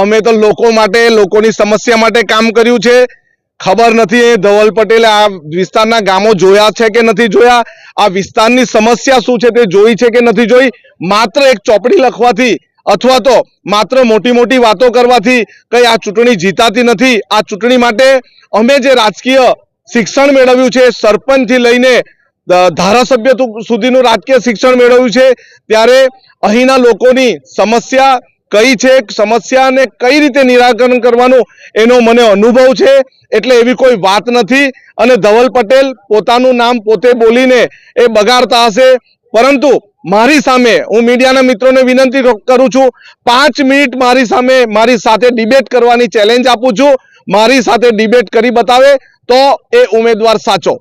અમે તો લોકો માટે, લોકોની સમસ્યા માટે કામ કર્યું છે. ખબર નથી એ ધવલ પટેલે આ વિસ્તારના ગામો જોયા છે કે નથી જોયા? આ વિસ્તારની સમસ્યા શું છે તે જોઈ છે કે નથી જોઈ? માત્ર એક ચોપડી લખવાથી અથવા તો માત્ર મોટી મોટી વાતો કરવાથી કઈ આ ચૂંટણી જીતાતી નથી. આ ચૂંટણી માટે અમે જે રાજકીય શિક્ષણ મેળવ્યું છે, સરપંચથી લઈને ધારાસભ્ય સુધીનું રાજકીય શિક્ષણ મેળવ્યું છે, ત્યારે અહીંના લોકોની સમસ્યા કઈ છે, સમસ્યાને કઈ રીતે નિરાકરણ કરવાનું એનો મને અનુભવ છે, એટલે એવી કોઈ વાત નથી. અને ધવલ પટેલ પોતાનું નામ પોતે બોલીને એ બગાડતા હશે. પરંતુ મારી સામે હું મીડિયાના મિત્રોને વિનંતી કરું છું, પાંચ મિનિટ મારી સામે મારી સાથે ડિબેટ કરવાની ચેલેન્જ આપું છું. મારી સાથે ડિબેટ કરી બતાવે તો એ ઉમેદવાર સાચો.